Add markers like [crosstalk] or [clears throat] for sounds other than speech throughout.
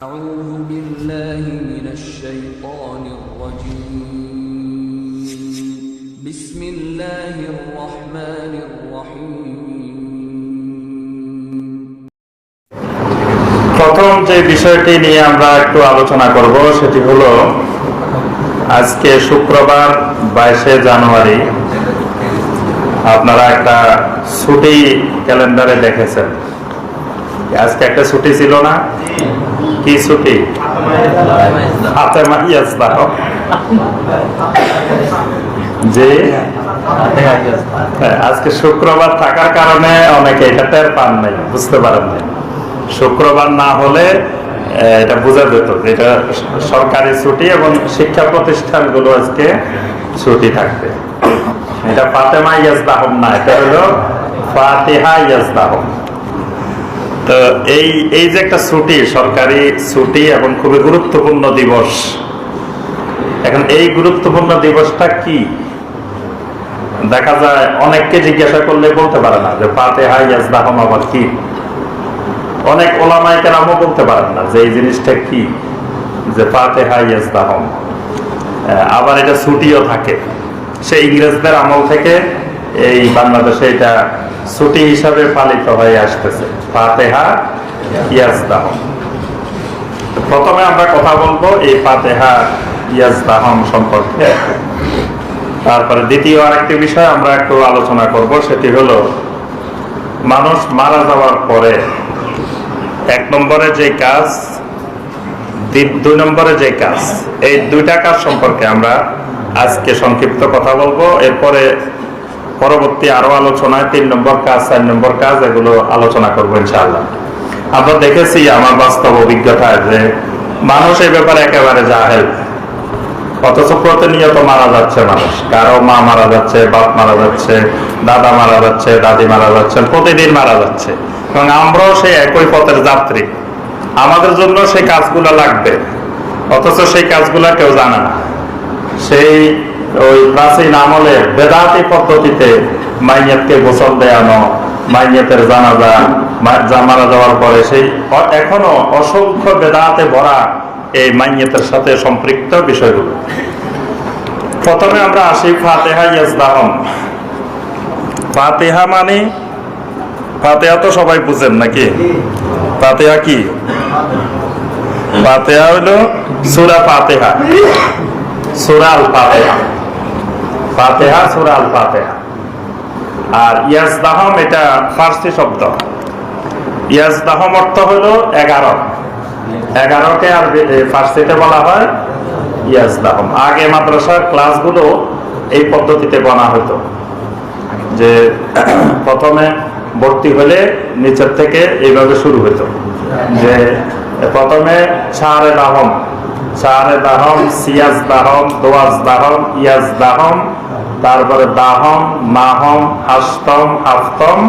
أعوذ بالله من الشيطان الرجيم بسم الله الرحمن الرحيم প্রথম যে বিষয়টি নিয়ে আমরা একটু আলোচনা করব সেটি হলো আজকে শুক্রবার বাইশে জানুয়ারি আপনারা একটা ছুটি ক্যালেন্ডারে দেখেছেন আজকে একটা ছুটি ছিল না হ্যাঁ, আজকে শুক্রবার থাকার কারণে অনেকে এটা টের পান নাই বুঝতে পারেন নাই। শুক্রবার না হলে এটা বোঝা যেত এটা সরকারি ছুটি এবং শিক্ষা প্রতিষ্ঠানগুলো আজকে ছুটি থাকবে। এটা ফাতেমা ইয়াজদাহম না এটা হলো ফাতিহা ইয়াজদাহম তো এই এই যে একটা ছুটি সরকারি ছুটি এবং খুবই গুরুত্বপূর্ণ দিবস। এখন এই গুরুত্বপূর্ণ দিবসটা কি? দেখা যায় অনেককে জিজ্ঞাসা করলে বলতে পারে না যে ফাতেহা ইয়াজদাহম আবার কি? অনেক ওলামাই কেরামও বলতে পারেন না যে এই জিনিসটা কি? যে ফাতেহা ইয়াজদাহম আহ, আবার এটা ছুটিও থাকে। সে ইংরেজদের আমল থেকে এই বাংলাদেশে এটা ছুটি হিসাবে পালিত হয়ে আসতেছে। ফাতেহা, ইয়াজদাহম। তো প্রথমে আমরা কথা বলব এই ফাতেহা, ইয়াজদাহম সম্পর্কে। তারপরে দ্বিতীয় আরেকটি বিষয় আমরা একটু আলোচনা করব, সেটি হলো, মানুষ মারা যাওয়ার পরে এক নম্বরে যে কাজ দুই নম্বরে যে কাজ, এই দুইটা কাজ সম্পর্কে আমরা আজকে সংক্ষিপ্ত কথা বলব। এরপরে পরবর্তী আরও আলোচনায় তিন নম্বর কাজ, চার নম্বর কাজ, এগুলো আলোচনা করব ইনশাআল্লাহ। আমরা দেখেছি আমার বাস্তব অভিজ্ঞতা যে মানুষ এই ব্যাপারে একেবারে জাহেল। অথচ প্রতিনিয়ত মারা যাচ্ছে মানুষ। কারও মা মারা যাচ্ছে, বাপ মারা যাচ্ছে, দাদা মারা যাচ্ছে, দাদি মারা যাচ্ছেন প্রতিদিন মারা যাচ্ছে। এবং আমরাও সেই একই পথের যাত্রী। আমাদের জন্য সেই কাজগুলো লাগবে। অথচ সেই কাজগুলো কেউ জানে না। সেই ওই প্রাচীন আমলে বেদাতি পদ্ধতিতে মাইয়াতকে গোসল দেয়ানো, মাইয়াতের জানাজা মারা যাওয়ার পরে সেই এখনও অসংখ্য বেদাতে ভরা এই মাইয়াতের সাথে সম্পৃক্ত বিষয়গুলো। প্রথমে আমরা আসি ফাতেহা ইয়াজদাহম। ফাতেহা মানে ফাতেহা তো সবাই বুঝেন নাকি? ফাতেহা কি? ফাতেহা হলো সুরা ফাতেহা। সুরা আল ফাতেহা ফাতেহা, সুরা আল ফাতেহা আর ইয়াজদাহম এটা ফার্সি শব্দ। ইয়াজদাহম অর্থ হলো এগারো। এগারোকে আর ফার্সিতে বলা হয় ইয়াজদাহম। আগে মাদ্রাসার ক্লাসগুলো এই পদ্ধতিতে বনা হতো। যে [clears throat] প্রথমে ভর্তি হলে নিচের থেকে এইভাবে শুরু হতো। যে প্রথমে সারে দাহম সারে দাহম সিয়াজ দাহম দোয়াজ দাহম ইয়াজ দাহম তারপরে দাহম নাহম হাস্তম, হাফতম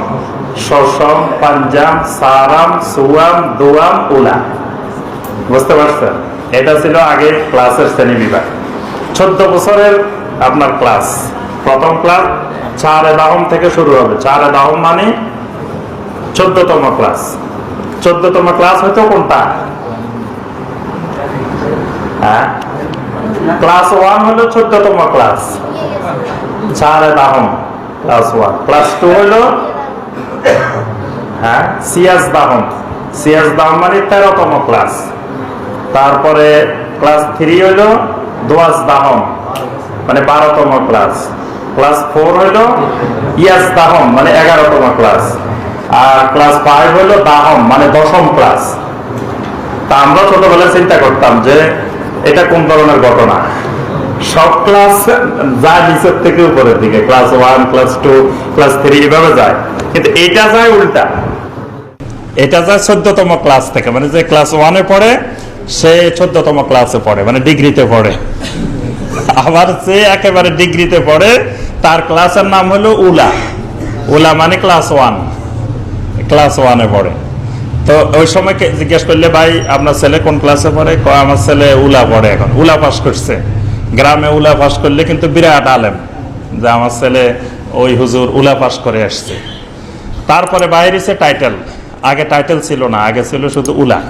শসম পাঞ্জাম, সারাম, সুয়াম, দোয়াম উলা বুঝতে পারছেন? এটা ছিল আগে ক্লাসের শ্রেণি বিভাগ। চোদ্দ বছরের আপনার ক্লাস। প্রথম ক্লাস চারে দাহম থেকে শুরু হবে। চারে দাহম মানে চোদ্দতম ক্লাস। চোদ্দতম ক্লাস হয়তো কোনটা? হ্যাঁ? ক্লাস ওয়ান হলো চোদ্দতম ক্লাস চারে দাহম ক্লাস ওয়ান ক্লাস টু হলো হ্যাঁ সিয়াজ দাহম সিয়াজ দাহম মানে তেরোতম ক্লাস তারপরে ক্লাস থ্রি হইল দোয়াজ দাহম মানে বারোতম ক্লাস ক্লাস ফোর হইল ইয়াস দাহম মানে এগারোতম ক্লাস আর ক্লাস ফাইভ হইল দাহম মানে দশম ক্লাস তা আমরা ছোটবেলায় চিন্তা করতাম যে এটা কোন ধরনের ঘটনা? সব ক্লাস যায় নিচের থেকে উপরের দিকে class one class two class three এভাবে যায়। কিন্তু এটা যায় উল্টা। এটা যায় চোদ্দতম ক্লাস থেকে মানে যে ক্লাস ওয়ানে পড়ে সে চোদ্দতম ক্লাসে পড়ে মানে ডিগ্রিতে পড়ে। আবার সে একেবারে ডিগ্রিতে পড়ে তার ক্লাসের নাম হলো উলা। উলা মানে ক্লাস ওয়ান ক্লাস ওয়ানে পড়ে। তো ওই সময় জিজ্ঞেস করলে, ভাই, আপনার ছেলে কোন ক্লাসে পড়ে? আমার ছেলে উলা পড়ে এখন, উলা পাস করছে। গ্রামে উলা পাস করলে কিন্তু বিরাট আলেম যে আমার ছেলে ওই হুজুর উলা পাস করে আসছে। তারপরে বাইরেছে টাইটেল আগে টাইটেল ছিল না, আগে ছিল শুধু উলা।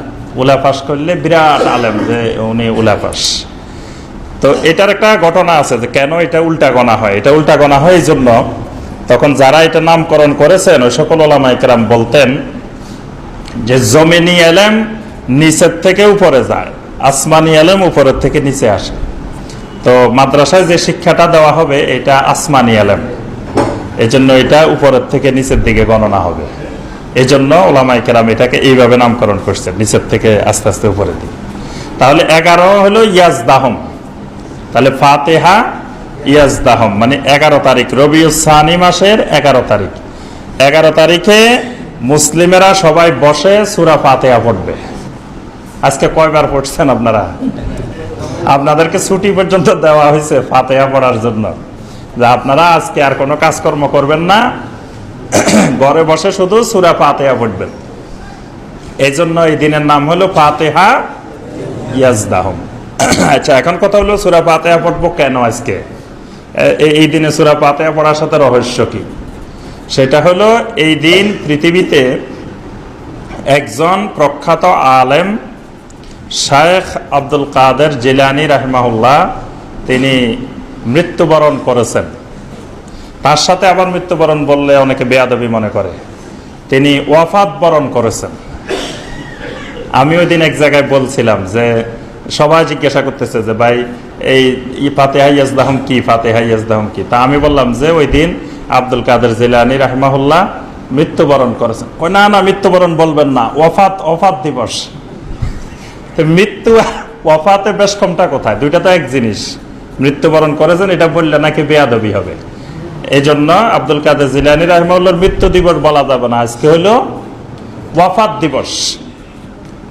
উলা পাস করলে বিরাট আলেম যে উনি উলা পাস তো এটার একটা ঘটনা আছে যে কেন এটা উল্টা গণা হয়? এটা উল্টা গণা হয় এই জন্য তখন যারা এটা নামকরণ করেছেন, ওই সকল ওলামা একরাম বলতেন যে জমিনি এলেম নিচের থেকে উপরে যায়, আসমানি এলেম উপরের থেকে নিচে আসে। তো মাদ্রাসায় যে শিক্ষাটা দেওয়া হবে, এটা আসমানি এলেম। এই জন্য এটা উপরের থেকে নিচের দিকে গণনা হবে। এই জন্য ওলামাই কেরাম এটাকে এইভাবে নামকরণ করছে নিচের থেকে আস্তে আস্তে উপরের দিকে। তাহলে এগারো হলো ইয়াজ দাহম তাহলে ফাতেহা ইয়াজ দাহম মানে এগারো তারিখ। রবিউসানি মাসের এগারো তারিখ। এগারো তারিখে মুসলিমেরা সবাই বসে সুরা ফাতেহা পড়বে। আজকে কয়বার পড়ছেন আপনারা? আপনাদেরকে ছুটি পর্যন্ত দেওয়া হয়েছে ফাতেহা পড়ার জন্য। যে আপনারা আজকে আর কোনো কাজকর্ম করবেন না। ঘরে বসে শুধু সুরা ফাতেহা পড়বেন। এই জন্য এই দিনের নাম হলো ফাতেহা ইয়াজদাহম। আচ্ছা এখন কথা হলো সুরা ফাতেহা পড়ব কেন আজকে? এই- দিনে সুরা ফাতেহা পড়ার সাথে রহস্য কি? সেটা হলো এই দিন পৃথিবীতে একজন প্রখ্যাত আলেম, শায়েখ আব্দুল কাদের জিলানি রাহমাহুল্লাহ, তিনি মৃত্যুবরণ করেছেন। তার সাথে আবার মৃত্যুবরণ বললে অনেকে বেয়াদবি মনে করে। তিনি ওয়াফাত বরণ করেছেন। আমি ওই দিন এক জায়গায় বলছিলাম যে, সবাই জিজ্ঞাসা করতেছে যে, ভাই, এই ফাতে হাইয়াজদাহম কি? ফাতে হাইয়াজদাহম কি? তা আমি বললাম যে, ওই দিন আব্দুল কাদের জিলানি রাহমাহুল্লাহ মৃত্যুবরণ করেছেন। কই না না, মৃত্যুবরণ বলবেন না। ওয়াফাত ওয়াফাত দিবস। মৃত্যু আর ওয়াফাতে বেশ কমটা কোথায়? দুইটা তো এক জিনিস। মৃত্যুবরণ করেছেন, এটা বললে নাকি বেয়াদবি হবে। এই জন্য আব্দুল কাদের জিলানি রাহমাউল্লার মৃত্যু দিবস বলা যাবে না। আজকে হলো ওয়াফাত দিবস।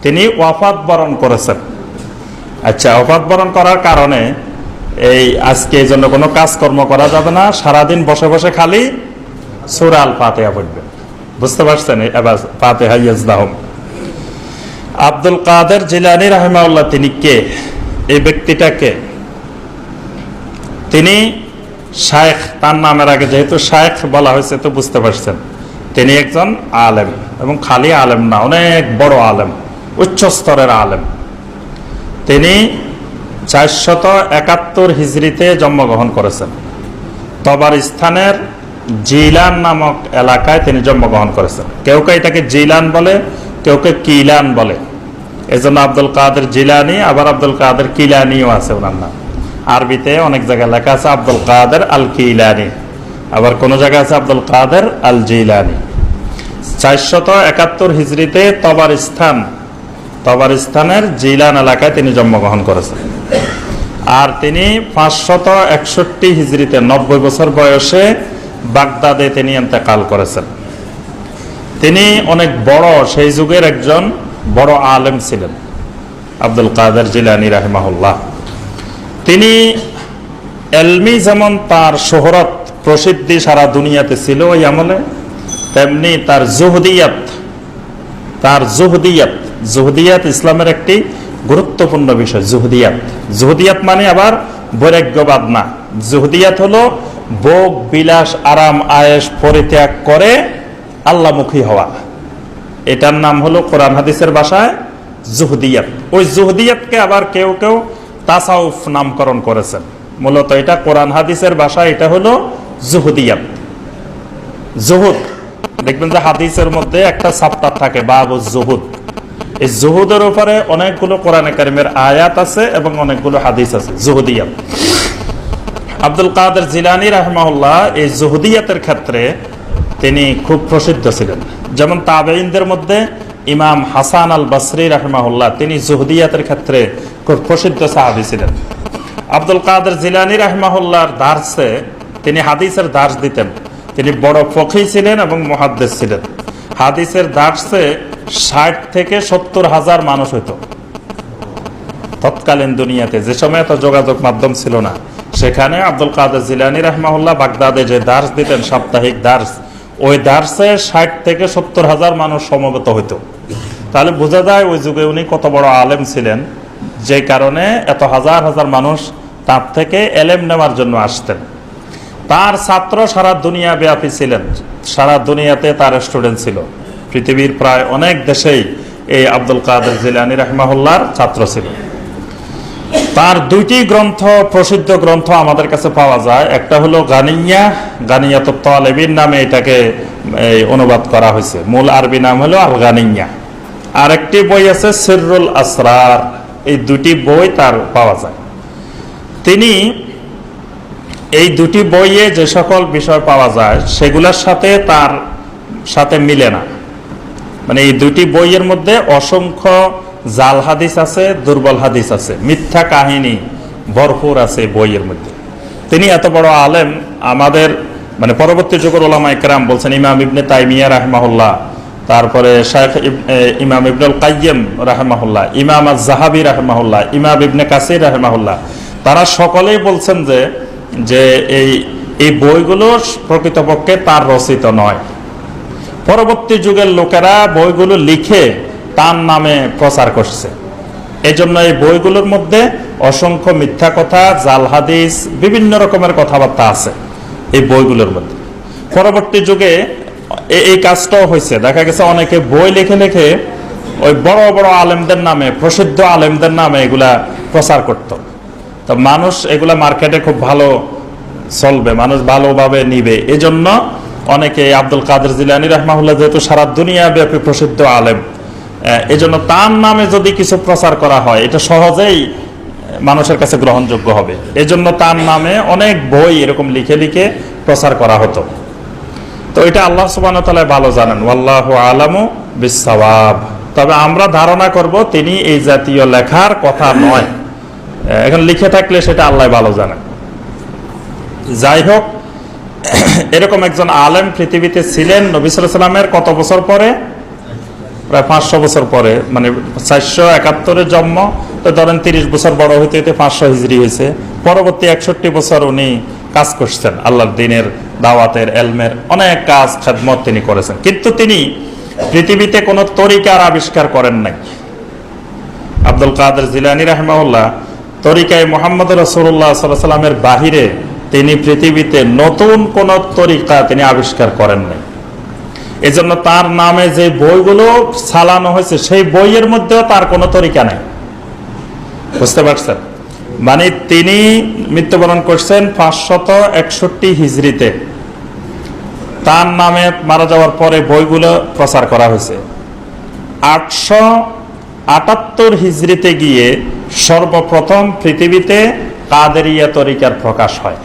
তিনি ওয়াফাত বরণ করেছেন। আচ্ছা ওয়াফাত বরণ করার কারণে এই আজকে এই জন্য কোনো কাজকর্ম করা যাবে না। সারাদিন বসে বসে খালি সুরাল ফাতেহা পড়বে। বুঝতে পারছেন? এবার ফাতেহা ইয়াজদাহম। আব্দুল কাদের জিলানি রাহমাউল্লাহ তিনি কে? এই ব্যক্তিটা কে? তিনি শায়েখ, তার নামের আগে যেহেতু শায়েখ বলা হয়েছে তো বুঝতে পারছেন। তিনি একজন আলেম এবং খালি আলেম না, অনেক বড় আলেম, উচ্চ স্তরের আলেম। তিনি চারশত একাত্তর হিজড়িতে জন্মগ্রহণ করেছেন। তবার স্থানের জিলান নামক এলাকায় তিনি জন্মগ্রহণ করেছেন। কেউ কেউ এটাকে জিলান বলে, কেউ কেউ কিলান বলে। এজন্য আব্দুল কাদের জিলানি, আবার আব্দুল কাদের কিলানিও আছে ওনার নাম। আরবিতে অনেক জায়গায় লেখা আছে আব্দুল কাদের আল কিলানি, আবার কোন জায়গায় আছে আব্দুল কাদের আল জিলানি। চারশত একাত্তর হিজড়িতে তবার স্থান, তবার স্থানের জিলান এলাকায় তিনি জন্মগ্রহণ করেছেন। আর তিনি পাঁচশত একষট্টি হিজড়িতে নব্বই বছর বয়সে বাগদাদে তিনি এতেকাল করেছেন। তিনি অনেক বড়, সেই যুগের একজন বড় আলেম ছিলেন, আব্দুল কাদের জিলানি রাহিমাহুল্লাহ। তিনি এলমি যেমন তার শোহরত প্রসিদ্ধি সারা দুনিয়াতে ছিল ওই আমলে, তেমনি তার জুহদিয়াত তার জুহদিয়াত জুহদিয়াত ইসলামের একটি গুরুত্বপূর্ণ বিষয়, জুহদিয়াত। জুহদিয়াত মানে আবার বৈরাগ্যবাদ না। জুহদিয়াত হলো ভোগ, বিলাস, আরাম আয়েস পরিত্যাগ করে আল্লামুখী হওয়া। এটার নাম হলো কোরআন হাদিসের ভাষায় জুহদিয়াত। ওই জুহদিয়াতকে আবার কেউ কেউ তাসাউফ নামকরণ করেছেন। মূলত এটা কোরআন হাদিসের ভাষা এটা হলো জুহদিয়াত। জুহুদ, দেখবেন যে হাদিসের মধ্যে একটা সাপ্তাহ থাকে বাবু জুহুদ। এই জুহুদের উপরে অনেকগুলো কোরআনে কারিমের আয়াত আছে এবং অনেকগুলো হাদিস আছে, জুহুদিয়াত। আব্দুল কাদের জিলানি রাহমাহুল্লাহ এই জুহুদিয়াতের ক্ষেত্রে তিনি খুব প্রসিদ্ধ ছিলেন। যেমন তাবেইনদের মধ্যে ইমাম হাসান আল বাসরি রাহমাহুল্লাহ, তিনি জুহুদিয়াতের ক্ষেত্রে খুব প্রসিদ্ধ সাহাবি ছিলেন। আব্দুল কাদের জিলানি রাহমাহুল্লাহর দার্সে তিনি হাদিসের দার্স দিতেন। তিনি বড় ফকি ছিলেন এবং মহাদ্দেশ ছিলেন। হাদিসের দার্সে ষাট থেকে সত্তর হাজার মানুষ হইতো। তৎকালীন দুনিয়াতে যে সময় এত যোগাযোগ মাধ্যম ছিল না, সেখানে আব্দুল কাদের জিলানি রহমাউল্লাহ বাগদাদে যে দার্স দিতেন, সাপ্তাহিক দার্স, ওই দার্সে ষাট থেকে সত্তর হাজার মানুষ সমবেত হইতো। তাহলে বোঝা যায় ওই যুগে উনি কত বড় আলেম ছিলেন, যে কারণে এত হাজার হাজার মানুষ তার থেকে এলেম নেওয়ার জন্য আসতেন। তার ছাত্র সারা দুনিয়া ব্যাপী ছিলেন, সারা দুনিয়াতে তার স্টুডেন্ট ছিল। পৃথিবীর প্রায় অনেক দেশেই এই আব্দুল কাদের জিলানি রহমাহুল্লার ছাত্র ছিল। তার দুইটি গ্রন্থ, প্রসিদ্ধ গ্রন্থ আমাদের কাছে পাওয়া যায়। একটা হলো গানিয়া গানিয়াত তালেবিন নামে এটাকে অনুবাদ করা হয়েছে। মূল আরবি নাম হলো আল গানিয়া আরেকটি বই আছে সিররুল আসরার। এই দুটি বই তার পাওয়া যায়। তিনি এই দুটি বইয়ে যে সকল বিষয় পাওয়া যায়, সেগুলোর সাথে তার সাথে মিলে না। মানে এই দুটি বইয়ের মধ্যে অসংখ্য জাল হাদিস আছে দুর্বল হাদিস আছে। মিথ্যা কাহিনী ভরপুর আছে বইয়ের মধ্যে। তিনি এত বড় আলেম আমাদের মানে পরবর্তী যুগের ওলামা ইকরাম বলছেন ইমাম ইবনে তাইমিয়া রাহমাহুল্লাহ তারপরে এ, ইমাম ইবনুল কাইয়্যিম রাহমাহুল্লাহ ইমাম জাহাবি রাহমাহুল্লাহ ইমাম ইবনে কাসির রাহমাহুল্লাহ তারা সকলেই বলছেন যে যে এই এই বইগুলো প্রকৃতপক্ষে তার রচিত নয়। পরবর্তী যুগের লোকেরা বইগুলো লিখে তার নামে প্রচার করছে। এই জন্য এই বইগুলোর মধ্যে অসংখ্য মিথ্যা কথা, জাল হাদিস, বিভিন্ন রকমের কথাবার্তা আছে এই বইগুলোর মধ্যে। পরবর্তী যুগে এই কাজটাও হয়েছে। দেখা গেছে অনেকে বই লিখে লিখে ওই বড় বড় আলেমদের নামে, প্রসিদ্ধ আলেমদের নামে এগুলা প্রচার করত। তো মানুষ এগুলা মার্কেটে খুব ভালো চলবে, মানুষ ভালোভাবে নিবে। এজন্য অনেকে আব্দুল কাদের জিলানি রহমাহুল্লাহ যেহেতু সারা দুনিয়া ব্যাপী প্রসিদ্ধ আলেম এজন্য তার নামে যদি কিছু প্রচার করা হয়, এটা সহজেই মানুষের কাছে গ্রহণযোগ্য হবে। এজন্য তার নামে অনেক বই এরকম লিখে লিখে প্রচার করা হতো। তো এটা আল্লাহ সুবান ভালো জানেন, ওয়াল্লাহ আলামু বিসাওয়াব তবে আমরা ধারণা করব তিনি এই জাতীয় লেখার কথা নয়। এখন লিখে থাকলে সেটা আল্লাহ ভালো জানেন। যাই হোক [coughs] এরকম একজন আলেম পৃথিবীতে ছিলেন নবী সাল্লামের কত বছর পরে? প্রায় পাঁচশো বছর পরে মানে চারশো একাত্তরের জন্ম, তো ধরেন তিরিশ বছর বড় হইতে হইতে পাঁচশো হিজড়ি হয়েছে। পরবর্তী একষট্টি বছর উনি কাজ করছেন, আল্লাহর দিনের দাওয়াতের, এলমের অনেক কাজ, খেদমত তিনি করেছেন। কিন্তু তিনি পৃথিবীতে কোনো তরিকার আবিষ্কার করেন নাই। আব্দুল কাদের জিলানি রাহমাউল্লাহ তরিকায় মোহাম্মদ রসুল্লাহ সাল্লামের বাহিরে তিনি পৃথিবীতে নতুন কোন তরিকা তিনি আবিষ্কার করেন নাই। এজন্য তার নামে যে বইগুলো চালানো হয়েছে, সেই বইয়ের মধ্যেও তার কোনো তরিকা নেই। বুঝতে পারছেন? মানে তিনি মৃত্যুবরণ করছেন পাঁচশত একষট্টি হিজড়িতে। তার নামে মারা যাওয়ার পরে বইগুলো প্রচার করা হয়েছে। আটশো আটাত্তর হিজড়িতে গিয়ে সর্বপ্রথম পৃথিবীতে কাদেরিয়া তরিকার প্রকাশ হয়।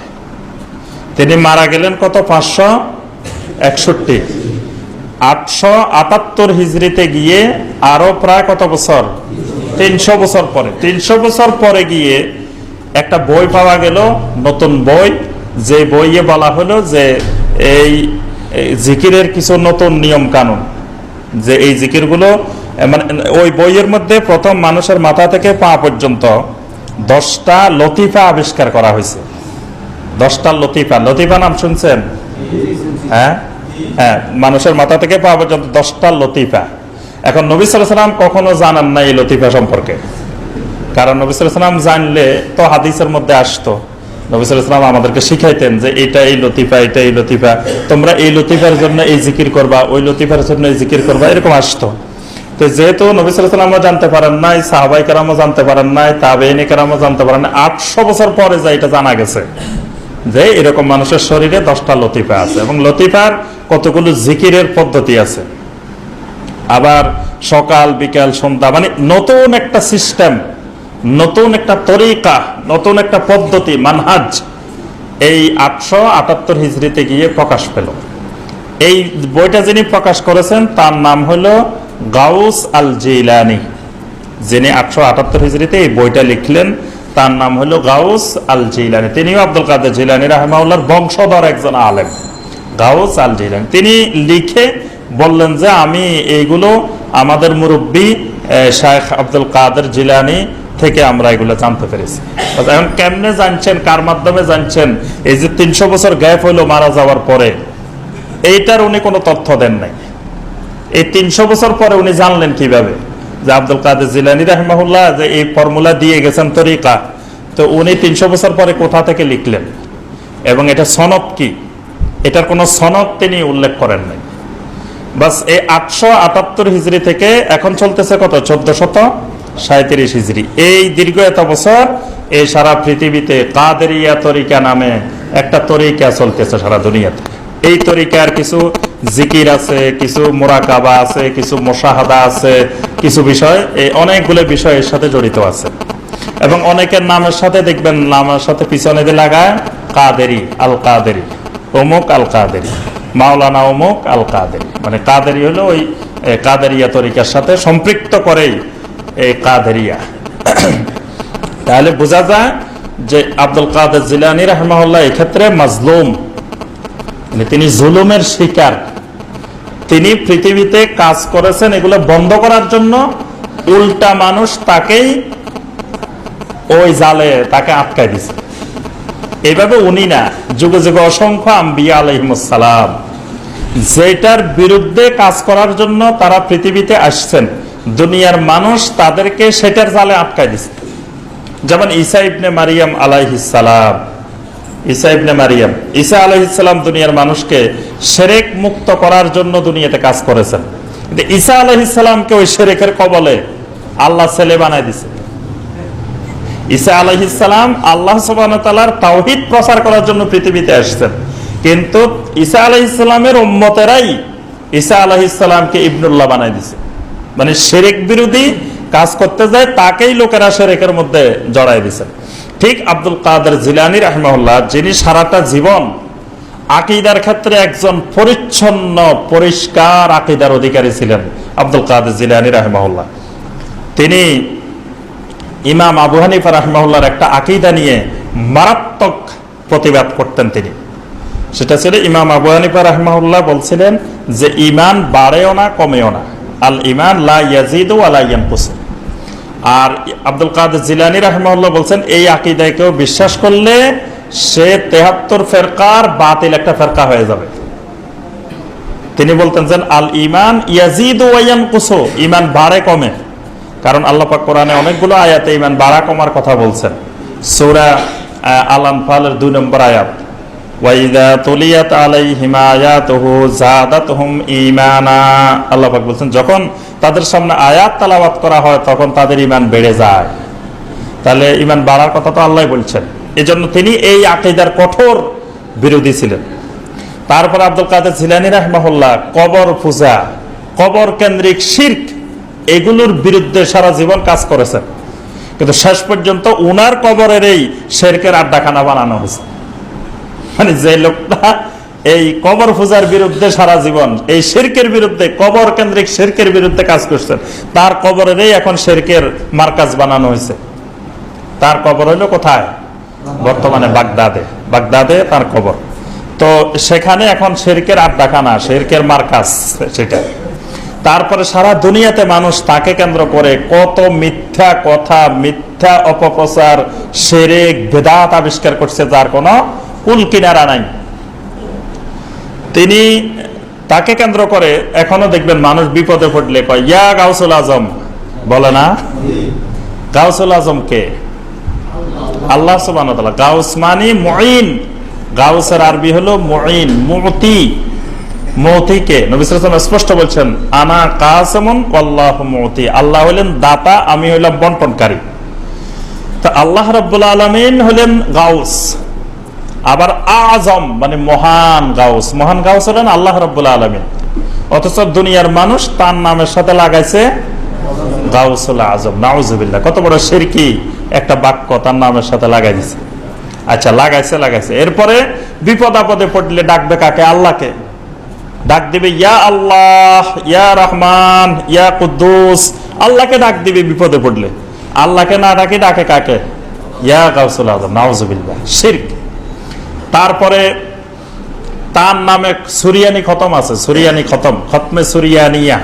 তিনি মারা গেলেন কত? পাঁচশো একষট্টি। আটশো আটাত্তর হিজড়িতে গিয়ে আরও প্রায় কত বছর? তিনশো বছর পরে। তিনশো বছর পরে গিয়ে একটা বই পাওয়া গেল, নতুন বই। যে বইয়ে বলা হলো যে এই জিকিরের কিছু নতুন নিয়ম কানুন। যে এই জিকিরগুলো মানে ওই বইয়ের মধ্যে প্রথম মানুষের মাথা থেকে পা পর্যন্ত দশটা লতিফা আবিষ্কার করা হয়েছে। দশটা লতিফা। লতিফা নাম শুনছেন? হ্যাঁ? হ্যাঁ মানুষের মাথা থেকে পা পর্যন্ত দশটা লতিফা। এখন নবী সালাম কখনো জানান না এই লতিফা সম্পর্কে। কারণ নবী সালাম জানলে তো হাদিসের মধ্যে আসতো। নবী সালাম আমাদেরকে শিখাইতেন যে এটা এই লতিফা, এটা এই লতিফা। তোমরা এই লতিফার জন্য এই জিকির করবা, ওই লতিফার জন্য এই জিকির করবা, এরকম আসতো। তো যেহেতু নবী সালামও জানতে পারেন নাই, সাহাবাই কারামও জানতে পারেন নাই, তাবেইনি কারামও জানতে পারেন আটশো বছর পরে যা এটা জানা গেছে। যে এরকম মানুষের শরীরে দশটা লতিফা আছে এবং লতিফার কতগুলো জিকিরের পদ্ধতি আছে। আবার সকাল, বিকাল, সন্ধ্যা মানে নতুন একটা সিস্টেম, নতুন একটা তরিকা, নতুন একটা পদ্ধতি, মানহাজ, এই আটশো আটাত্তর হিজড়িতে গিয়ে প্রকাশ পেল। এই বইটা যিনি প্রকাশ করেছেন, তার নাম হলো গাউস আল জিলানি যিনি আটশো আটাত্তর হিজড়িতে এই বইটা লিখলেন তার নাম হলো গাউস আল জিলানি তিনিও আব্দুল কাদের জিলানি রাহমাউল্লার বংশধর একজন আলেম। গাউস আল জিলানি তিনি লিখে বললেন যে আমি এইগুলো আমাদের মুরব্বী শায়েখ আব্দুল কাদের জিলানি থেকে আমরা এগুলো জানতে পেরেছি। আচ্ছা, এখন কেমনে জানছেন কার মাধ্যমে জানছেন? এই যে তিনশো বছর গ্যাপ হইল মারা যাওয়ার পরে। এইটার উনি কোনো তথ্য দেন নাই। এই তিনশো বছর পরে উনি জানলেন কীভাবে? যে আব্দুল কাদের জিলানি রহমাহুল্লাহ যে এই ফর্মুলা দিয়ে গেছেন তরিকা, তো উনি তিনশো বছর পরে কোথা থেকে লিখলেন? এবং এটা সনদ কি? এটার কোনো সনদ তিনি উল্লেখ করেন নাই। বাস এই আটশো আটাত্তর হিজড়ি থেকে এখন চলতেছে কত? চোদ্দ শত সাঁত্রিশ হিজড়ি। এই দীর্ঘ এত বছর এই সারা পৃথিবীতে কাদেরিয়া তরিকা নামে একটা তরিকা চলতেছে সারা দুনিয়াতে। এই তরিকার কিছু জিকির আছে, কিছু মোরাকাবা আছে, কিছু মোশাহাদা আছে, কিছু বিষয়, এই অনেকগুলো বিষয় এর সাথে জড়িত আছে। এবং অনেকের নামের সাথে দেখবেন, নামের সাথে পিছনে দিয়ে লাগায়, কাদেরি আল কাদেরি অমুক আল কাদেরি মাওলানা অমুক আল কাদেরি মানে কাদেরি হলো ওই কাদেরিয়া তরিকার সাথে সম্পৃক্ত করেই এই কাদেরিয়া। তাহলে বোঝা যায় যে আব্দুল কাদের জিলানি রহমাল্লাহ এক্ষেত্রে মাজলুম। মানে তিনি জুলুমের শিকার। তিনি পৃথিবীতে কাজ করেছেন এগুলো বন্ধ করার জন্য। উল্টা মানুষ তাকেই ওই জালে তাকে আটকায় দিছে। এইভাবে উনি না, যুগে যুগে অসংখ্য আম্বিয়া আলহিমসালাম যেটার বিরুদ্ধে কাজ করার জন্য তারা পৃথিবীতে আসছেন। দুনিয়ার মানুষ তাদেরকে সেটার জালে আটকায় দিছে। যেমন ঈসা ইবনে মারিয়াম আলাইহিসালাম ঈসা ইবনে মারিয়াম। ঈসা আলাইহিসালাম দুনিয়ার মানুষকে সেরেক মুক্ত করার জন্য দুনিয়াতে কাজ করেছেন। কিন্তু ঈসা আলাইহিসালামকে ওই সেরেকের কবলে আল্লাহ ছেলে বানায় দিছে। ঈসা আলাইহিসালাম আল্লাহ সুবাহতালার তাওহিদ প্রচার করার জন্য পৃথিবীতে আসছেন। কিন্তু ঈসা আলাইহিসালামের উম্মতেরাই ঈসা আলাইহিসালামকে ইবনুল্লাহ বানাই দিছে। মানে শেরেক বিরোধী কাজ করতে যায়, তাকেই লোকেরা শেরেকের মধ্যে জড়াই দিছে। ঠিক আব্দুল কাদের জিলানি রহমাউল্লাহ যিনি সারাটা জীবন আকিদার ক্ষেত্রে একজন পরিচ্ছন্ন, পরিষ্কার আকিদার অধিকারী ছিলেন আব্দুল কাদের জিলানি রহমাউল্লাহ তিনি ইমাম আবু হানিফা রাহমাহুল্লাহর একটা আকিদা নিয়ে মারাত্মক প্রতিবাদ করতেন তিনি। সেটা ছিল ইমাম আবু হানিফা রাহমাহুল্লাহ বলছিলেন যে ইমান বাড়েও না, কমেও না। আল ইমান লা ইয়াজিদু আলা ইয়ানকুস। আর আব্দুল কাদের জিলানী রাহমাহুল্লাহ বলছেন, এই আকিদায় কেউ বিশ্বাস করলে সে তেহাত্তর ফেরকার বাতিল একটা ফেরকা হয়ে যাবে। তিনি বলতেন যে, আল ইমান ইয়াজিদু ওয়া ইয়ানকুসু ইমান বাড়ে কমে। কারণ আল্লাহ পাক কোরআনে অনেকগুলো আয়াতে ইমান বাড়া কমার কথা বলছেন। সূরা আল আনফালের দুই নম্বর আয়াত ওয়াইদা বলছেন, যখন তাদের সামনে আয়াত তেলাওয়াত করা হয়, তখন তাদের ঈমান বেড়ে যায়। তাহলে ঈমান বাড়ার কথা তো আল্লাহ বলছেন। এজন্য তিনি এই আকীদার কঠোর বিরোধী ছিলেন। তারপর আব্দুল কাদের জিলানী রাহমাহুল্লাহ, কবর পূজা, কবর কেন্দ্রিক শির্ক, এগুলোর বিরুদ্ধে সারা জীবন কাজ করেছেন। কিন্তু শেষ পর্যন্ত উনার কবরের এই শেরকের আড্ডাখানা বানানো হয়েছে। মানে যে লোকটা এই কবর পূজার বিরুদ্ধে সারা জীবন, এই শেরকের বিরুদ্ধে, কবর কেন্দ্রিক শেরকের বিরুদ্ধে কাজ করছেন। তার কবরেরই এখন শেরকের মার্কাজ বানানো হয়েছে। তার কবর হইল কোথায়? বর্তমানে বাগদাদে। বাগদাদে তার কবর। তো সেখানে এখন শেরকের আড্ডাখানা, শেরকের মার্কাজ সেটা। তারপরে সারা দুনিয়াতে মানুষ তাকে কেন্দ্র করে কত মিথ্যা কথা, মিথ্যা অপপ্রচার সেরেক বেদাত আবিষ্কার করছে, যার কোনো কুল কিনারা নাই। তিনি তাকে কেন্দ্র করে এখনও দেখবেন মানুষ বিপদে পড়লে কয়, ইয়া গাউসুল আজম। বলে না। গাউসুল আজম কে? আল্লাহ সুবান গাউস মানে মঈন। গাউসের আরবি হলো মঈন, মুতি। মৌতিকে নবিসাম স্পষ্ট বলছেন, আনা কাসমন আল্লাহ মতি। আল্লাহ হলেন দাতা, আমি হইলাম বন্টনকারী। তা আল্লাহ রব্বুল আলমিন হলেন গাউস। আবার আজম মানে মহান গাউস। মহান গাউস হলেন আল্লাহ রব্বুল আলমিন। অথচ দুনিয়ার মানুষ তার নামের সাথে লাগাইছে গাউসুল আজম। নাউজুবিল্লাহ, কত বড় শিরকি একটা বাক্য তার নামের সাথে লাগাই দিছে। আচ্ছা লাগাইছে লাগাইছে। এরপরে বিপদ আপদে পড়লে ডাকবে কাকে? আল্লাহকে। ডাক দিবে, ইয়া আল্লাহ, ইয়া রহমান, ইয়া কুদ্দুস। আল্লাহকে ডাক দিবে বিপদে পড়লে। আল্লাহকে না ডাকে ডাকে কাকে? ইয়া গাউসুল আজম, নাউজুবিল্লাহ। শিরক তারপরে তার নামে সুরিয়ানি খতম আছে, সুরিয়ানি খতম, খতমে সুরিয়ানিয়া,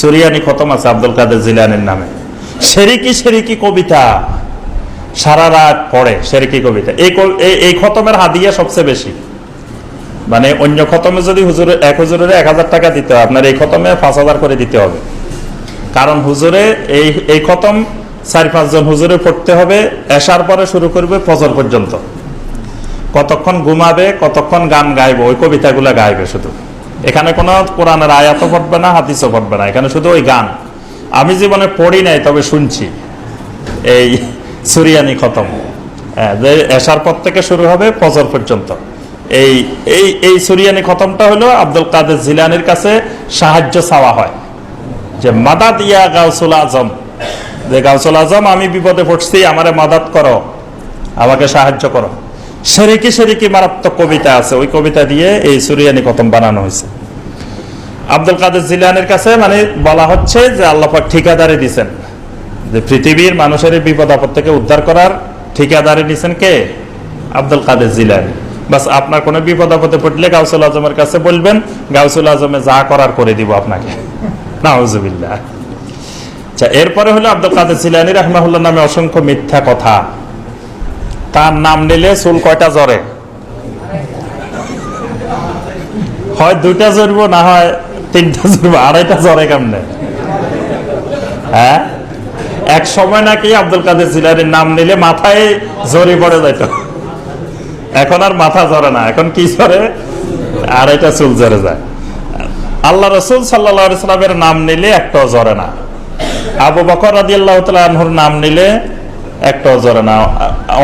সুরিয়ানি খতম আছে আব্দুল কাদের জিলানির নামে। সেরিকি সেরিকি কবিতা সারা রাত পড়ে, সেরিকি কবিতা। এই খতমের হাদিয়া সবচেয়ে বেশি। মানে অন্য খতমে যদি হুজুরে, এক হুজুরের এক হাজার টাকা দিতে হয়, আপনার এই খতমে পাঁচ হাজার করে দিতে হবে। কারণ হুজুরে এই এই খতম চার পাঁচজন হুজুরে পড়তে হবে, এসার পরে শুরু করবে ফজর পর্যন্ত। কতক্ষণ ঘুমাবে কতক্ষণ গান গাইবে ওই কবিতাগুলো গাইবে শুধু। এখানে কোনো কোরআনের আয়াতও পড়বে না হাদিসও পড়বে না এখানে শুধু ওই গান। আমি জীবনে পড়ি নাই তবে শুনছি। এই সুরিয়ানি খতম। হ্যাঁ, যে এশার পর থেকে শুরু হবে ফজর পর্যন্ত। এই এই এই সুরিয়ানি খতমটা হলো আব্দুল কাদের জিলানির কাছে সাহায্য চাওয়া হয়। যে মাদাত ইয়া গাউসুল আজম। যে গাউসুল আজম আমি বিপদে পড়ছি আমারে মাদাত করো আমাকে সাহায্য করো। সেরিকি সেরিকি মারাত্মক কবিতা আছে। ওই কবিতা দিয়ে এই সুরিয়ানি খতম বানানো হয়েছে। আব্দুল কাদের জিলানের কাছে মানে বলা হচ্ছে যে আল্লাপাক ঠিকাদারে দিছেন। যে পৃথিবীর মানুষের বিপদ আপদ থেকে উদ্ধার করার ঠিকাদারে দিছেন কে? আব্দুল কাদের জিলানি। বাস আপনার কোনো বিপদ আপদে পড়লে গাউসুল আজমের কাছে বলবেন, গাউসুল আজমে যা করার করে দিব আপনাকে। নাউজুবিল্লাহ। আচ্ছা এরপরে হলো আব্দুল কাদের জিলানি রহমাহুল্লাহ নামে অসংখ্য মিথ্যা কথা। তার নাম নিলে চুল কয়টা জরে হয় দুইটা জ্বরব, না হয় তিনটা জ্বরব? আড়াইটা জরে কেমনে? হ্যাঁ? এক সময় নাকি আব্দুল কাদের জিলানির নাম নিলে মাথায় জরি পড়ে যাইত। এখন আর মাথা জ্বরে না, এখন কি জ্বরে? আড়াইটা চুল জ্বরে যায়। আল্লাহ রসুল সাল্লা সাল্লামের নাম নিলে একটাও জরে না। আবু বকর রাজি আল্লাহ নাম নিলে একটাও জ্বরে না।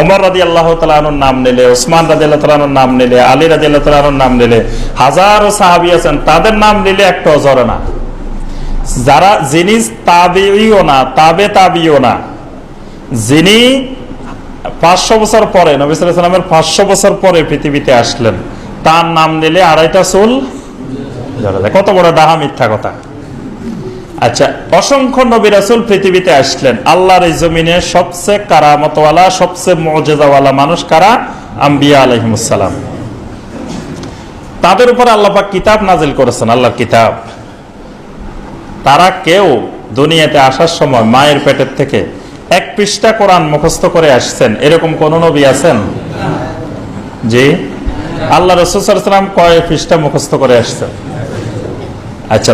ওমর রাজি আল্লাহ তালুর নাম নিলে, ওসমান রাজি আল্লাহ তালুর নাম নিলে, আলী রাজি আল্লাহ তালুর নাম নিলে, হাজারো সাহাবি আছেন, তাদের নাম নিলে একটাও জ্বরে না। যারা যিনি তাবিও না, তাবে তাবিও না, যিনি পাঁচশো বছর পরে, নবী সাল্লাল্লাহু আলাইহি সাল্লামের পাঁচশো বছর পরে পৃথিবীতে আসলেন, তার নাম নিলে আড়াইটা চুল কত বড় ডাহা মিথ্যা কথা। আচ্ছা অসংখ্য নবী রাসূল পৃথিবীতে আসলেন। আল্লাহর এই জমিনে সবচেয়ে কারামতওয়ালা, সবচেয়ে মজেদাওয়ালা মানুষ কারা? আম্বিয়া আলহিমুসালাম তাদের উপর আল্লাহ পাক কিতাব নাজিল করেছেন, আল্লাহর কিতাব। তারা কেউ দুনিয়াতে আসার সময় মায়ের পেটের থেকে এক পৃষ্ঠা কোরআন মুখস্থ করে আসছেন। এরকম কোন নবী আছেন? জি। আল্লাহ রসুলাম কয় পৃষ্ঠা মুখস্থ করে আসছেন? আচ্ছা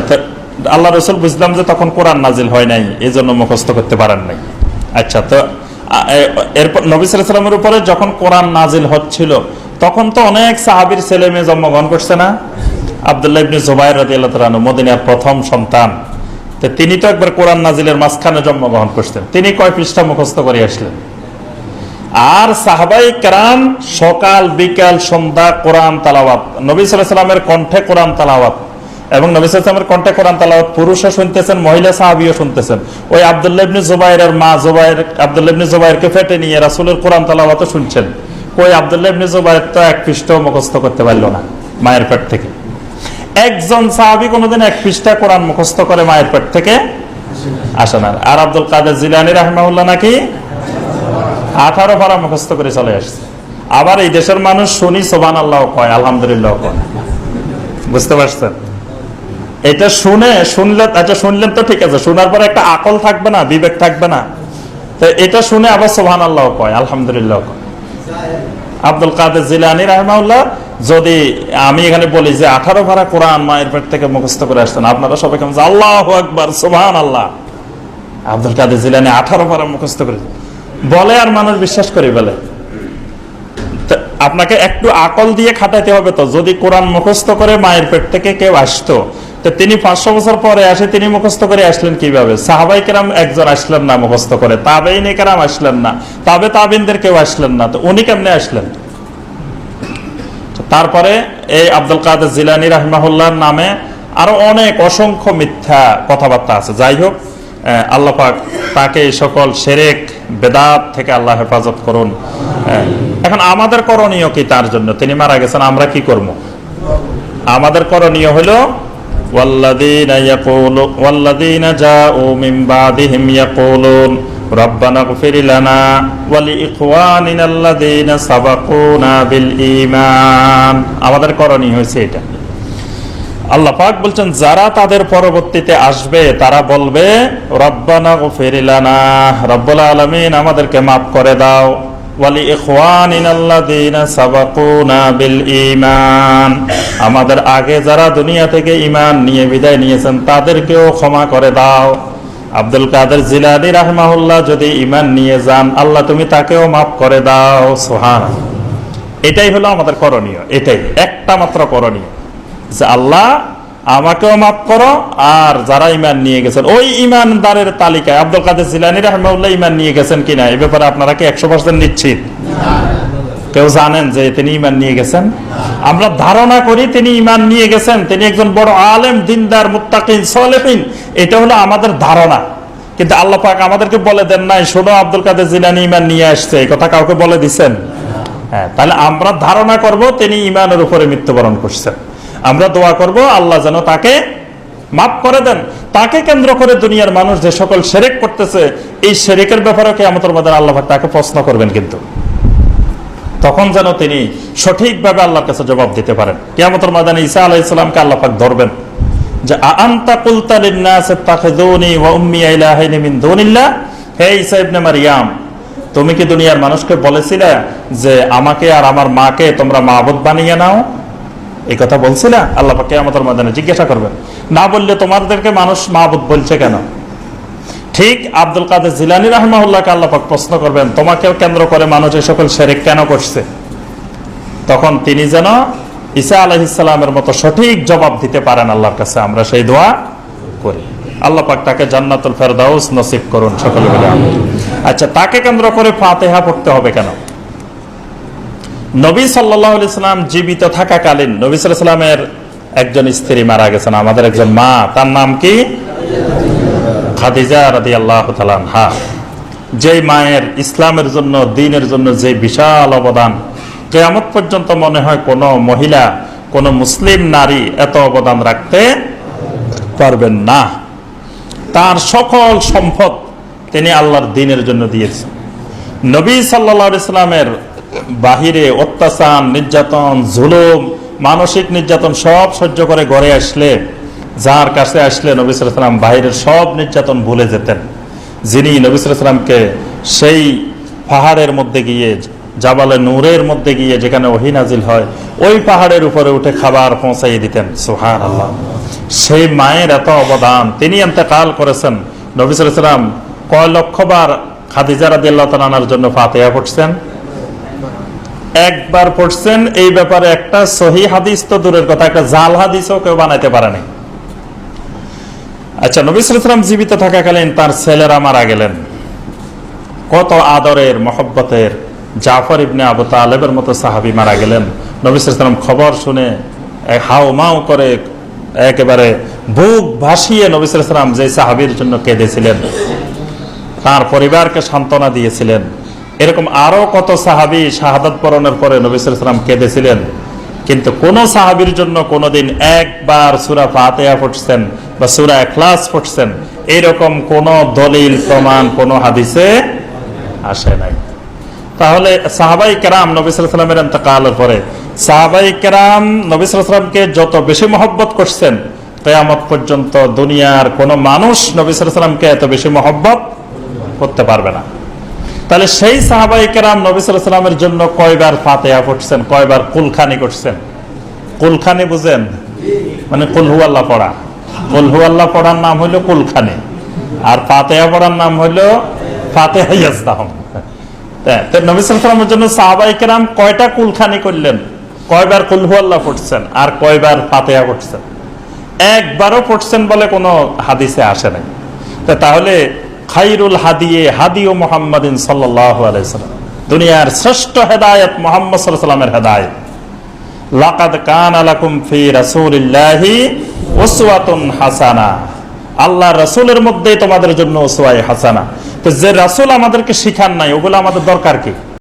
আল্লাহ রসুল বুঝলাম যে তখন কোরআন নাজিল হয় নাই এই জন্য মুখস্থ করতে পারেন নাই। আচ্ছা তো এরপর নবী সাল্লামের উপরে যখন কোরআন নাজিল হচ্ছিল তখন তো অনেক সাহাবির ছেলে মেয়ে জন্মগ্রহণ করছে না? আবদুল্লাহ ইবনে জুবাইর তাআলা আনহু, মদিনার প্রথম সন্তান। তো তিনি তো একবার কোরআন নাজিলের মাঝখানে জন্মগ্রহণ করছেন। তিনি কয় পৃষ্ঠা মুখস্থ করে আসলেন? আর সাহাবাই কেরাম সকাল বিকাল সন্ধ্যা কোরআন তালাওয়াত নবী সাল্লামের কণ্ঠে কোরআন তালাওয়াত। এবং নবী সাল্লামের কণ্ঠে কোরআন তালাওয়াত, পুরুষও শুনতেছেন, মহিলা সাহাবিও শুনতেছেন। ওই আব্দুল্লাহ ইবনে জুবাইরের মা জুবাইর, আব্দুল্লাহ ইবনে জুবাইরকে ফেটে নিয়ে রাসূলের কোরআন তালাওয়াতও শুনছেন। ওই আব্দুল্লাহ ইবনে জুবাইর তো এক পৃষ্ঠাও মুখস্থ করতে পারল না মায়ের পেট থেকে। একজন সাহাবি কোনোদিন এক পৃষ্ঠা কোরআন মুখস্থ করে মায়ের পেট থেকে আসে না। আর আব্দুল কাদের জিলানি রাহমাউল্লাহ নাকি আঠারো পারা মুখস্থ করে চলে আসছে। আবার এই দেশের মানুষ শুনি সোবান আল্লাহ কয়, আলহামদুলিল্লাহ কয়। বুঝতে পারছেন? এটা শুনে, শুনলে আচ্ছা শুনলেন তো ঠিক আছে। শোনার পরে একটা আকল থাকবে না, বিবেক থাকবে না। তো এটা শুনে আবার সোহান আল্লাহ কয়, আলহামদুলিল্লাহ আব্দুল কাদের জিলানি রাহমাউল্লাহ যদি আমি এখানে বলি যে আঠারো ভাড়া কোরআন মায়ের পেট থেকে মুখস্থ করে আসতেন, আপনারা সবাই কেমন আল্লাহ একবার সোহান আল্লাহ আব্দুল কাদের জিলানি আঠারো ভাড়া মুখস্থ করে বলে আর মানুষ বিশ্বাস করে বলে। আপনাকে একটু আকল দিয়ে খাটাইতে হবে তো। যদি কোরআন মুখস্থ করে মায়ের পেট থেকে কেউ আসতো তিনি পাঁচশো বছর পরে আসে, তিনি মুখস্থ করে আসলেন কীভাবে? সাহাবাই কেরাম একজন আসলেন না মুখস্থ করে, তাবেইন কেরাম আসলেন না, তাবে তাবিনদের কেউ আসলেন না, তো উনি কেমনে আসলেন? তারপরে এই আব্দুল কাদের জিলানি রাহমাহুল্লাহর নামে আরও অনেক অসংখ্য মিথ্যা কথাবার্তা আছে। যাই হোক আল্লাহ পাক তাকে এই সকল সেরেক, বেদাত থেকে আল্লাহ হেফাজত করুন। এখন আমাদের করণীয় কি তার জন্য? তিনি মারা গেছেন, আমরা কি করব? আমাদের করণীয় হলো والذين يقولون والذين جاءوا من بعدهم يقولون ربنا اغفر لنا ولإخواننا الذين سبقونا بالإيمان আমাদের করণীয় হয়েছে এটা আল্লাহ পাক বলছেন যারা তাদের পরবর্তীতে আসবে তারা বলবে রব্বানা গফির লানা রব্বুল আলামিন আমাদেরকে মাফ করে দাও আমাদের আগে যারা দুনিয়া থেকে ইমান নিয়ে বিদায় নিয়েছেন, তাদেরকেও ক্ষমা করে দাও। আব্দুল কাদের জিলানি রাহমাহুল্লাহ যদি ইমান নিয়ে যান, আল্লাহ তুমি তাকেও মাফ করে দাও। সুবহান এটাই হলো আমাদের করণীয়, এটাই। একটা মাত্র করণীয় যে আল্লাহ আমাকেও মাফ করো, আর যারা ইমান নিয়ে গেছেন, ওই ইমানদারের তালিকায় আব্দুল কাদের জিলানি রহমাউল্লাহ ইমান নিয়ে গেছেন কিনা এ ব্যাপারে আপনারা কি একশো পার্সেন্ট নিশ্চিত? কেউ জানেন যে তিনি ইমান নিয়ে গেছেন? আমরা ধারণা করি তিনি ইমান নিয়ে গেছেন, তিনি একজন বড় আলেম, দিনদার, মুত্তাকিন সলেফিন এটা হলো আমাদের ধারণা। কিন্তু আল্লাহ পাক আমাদেরকে বলে দেন নাই, শোনো, আব্দুল কাদের জিলানি ইমান নিয়ে আসছে। এই কথা কাউকে বলে দিছেন? হ্যাঁ তাহলে আমরা ধারণা করব তিনি ইমানের উপরে মৃত্যুবরণ করছেন। আমরা দোয়া করব, আল্লাহ যেন তাকে মাফ করে দেন। তাকে কেন্দ্র করে দুনিয়ার মানুষ যে সকল সেরেক করতেছে, এই সেরেকের ব্যাপারে কে আমাদের মধ্যে আল্লাহ তাকে প্রশ্ন করবেন কিন্তু। তখন যেন তিনি সঠিকভাবে আল্লাহর কাছে জবাব দিতে পারেন। কিয়ামতের ময়দানে ঈসা আলাইহিস সালামকে আল্লাহ পাক ধরবেন যে আনতা কুলতা লিন-নাস ইত্তাখিযুনি ওয়া উম্মি ইলাহাইনি দুনিল্লাহ? হে ঈসা ইবনে মারইয়াম তুমি কি দুনিয়ার মানুষকে বলেছিলে যে, আমাকে আর আমার মাকে তোমরা মাবুদ বানিয়ে নাও? এই কথা বলছিলে? আল্লাহ পাক কিয়ামতের ময়দানে জিজ্ঞাসা করবেন। না বললে তোমাদেরকে মানুষ মাবুদ বলছে কেন? ঠিক আব্দুল কাদের জিলানি রহমাউল্লাহকে আল্লাপাক প্রশ্ন করবেন, তোমাকেও কেন্দ্র করে মানুষ এই সকল শেরেক কেন করছে? তখন তিনি যেন ঈসা আলহিসামের মতো সঠিক জবাব দিতে পারেন আল্লাহর কাছে, আমরা সেই দোয়া করি। আল্লাহ পাক তাকে জান্নাতুল ফেরদাউস নসিব করুন, সকলে আচ্ছা তাকে কেন্দ্র করে ফাতেহা পড়তে হবে কেন? নবী সাল্লাহ সাল্লাম জীবিত থাকাকালীন নবী সাল্লামের একজন স্ত্রী মারা গেছেন, আমাদের একজন মা, তার নাম কি? খাদিজা রাদি আল্লাহ হা যে মায়ের ইসলামের জন্য, দিনের জন্য যে বিশাল অবদান, কেয়ামত পর্যন্ত মনে হয় কোন মহিলা, কোন মুসলিম নারী এত অবদান রাখতে পারবেন না। তার সকল সম্পদ তিনি আল্লাহর দিনের জন্য দিয়েছেন। নবী সাল্লা ইসলামের বাহিরে অত্যাচার, নির্যাতন, জুলুম, মানসিক নির্যাতন সব সহ্য করে ঘরে আসলে, যার কাছে আসলে নবী সাল্লাম বাহিরের সব নির্যাতন ভুলে যেতেন। যিনি নবী সাল্লামকে সেই পাহাড়ের মধ্যে গিয়ে, জাবালে নূরের মধ্যে গিয়ে যেখানে ওহি নাজিল হয়, ওই পাহাড়ের উপরে উঠে খাবার পৌঁছাই দিতেন। সুহার আল্লাহ সেই মায়ের এত অবদান, তিনি কাল করেছেন। নবী সাল্লাম কয় লক্ষবার খাদিজা রাদিয়াল্লাহু তাআলার জন্য ফাতিহা পড়ছেন। একবার পড়ছেন, এই ব্যাপারে একটা সহি হাদিস তো দূরের কথা, একটা জাল হাদিসও কেউ বানাইতে পারেনি। আচ্ছা নবী সালাম জীবিত থাকাকালীন তার ছেলেরা মারা গেলেন। কত আদরের, মহব্বতের জাফর ইবনে আবু তালেবের মতো সাহাবি মারা গেলেন। নবী সালাম খবর শুনে হাও মাও করে একেবারে বুক ভাসিয়ে নবী সালাম যে সাহাবির জন্য কেঁদেছিলেন, তার পরিবারকে সান্ত্বনা দিয়েছিলেন। এরকম আরও কত সাহাবি শাহাদাত পরণের পরে নবী সালাম কেঁদেছিলেন? কিন্তু কোন সাহাবির জন্য কোনোদিন একবার সুরা ফাতেহা ফুটছেন বা সুরা এখলাস ফুটছেন এরকম কোন দলিল, প্রমাণ, কোন হাদিসে আসে নাই। তাহলে সাহাবাই কেরাম নবী সালামের এন্তকালের পরে, সাহাবাই কেরাম নবী সালামকে যত বেশি মহব্বত করছেন, কেয়ামত পর্যন্ত দুনিয়ার কোন মানুষ নবী সালামকে এত বেশি মহব্বত করতে পারবে না। তাহলে সেই সাহাবাই কেরাম নবী সালামের জন্য কয়বার ফাতেহা পড়ছেন, কয়বার কুলখানি করছেন? কুলখানি বুঝেন? মানে কুলহু আল্লাহ পড়া। কুলহু আল্লাহ পড়ার নাম হইল কুলখানি। আর ফাতেহা পড়ার নাম হইল ফাতেহা ইয়াজদাহম। তো নবী জন্য সাহাবাই কেরাম কয়টা কুলখানি করলেন? কয়বার কুলহু আল্লাহ পড়ছেন আর কয়বার ফাতেহা পড়ছেন? একবারও পড়ছেন বলে কোনো হাদিসে আসে নাই। তাহলে খাইরুল হাদিয়ে হাদিও মোহাম্মদিন সাল্লাহ দুনিয়ার শ্রেষ্ঠ হেদায়ত মোহাম্মদ সাল্লামের হেদায়ত। কান হাসানা। আল্লাহ রাসূলের মধ্যে তোমাদের জন্য হাসানা। তো যে রাসূল আমাদেরকে শিখান নাই, ওগুলো আমাদের দরকার কি?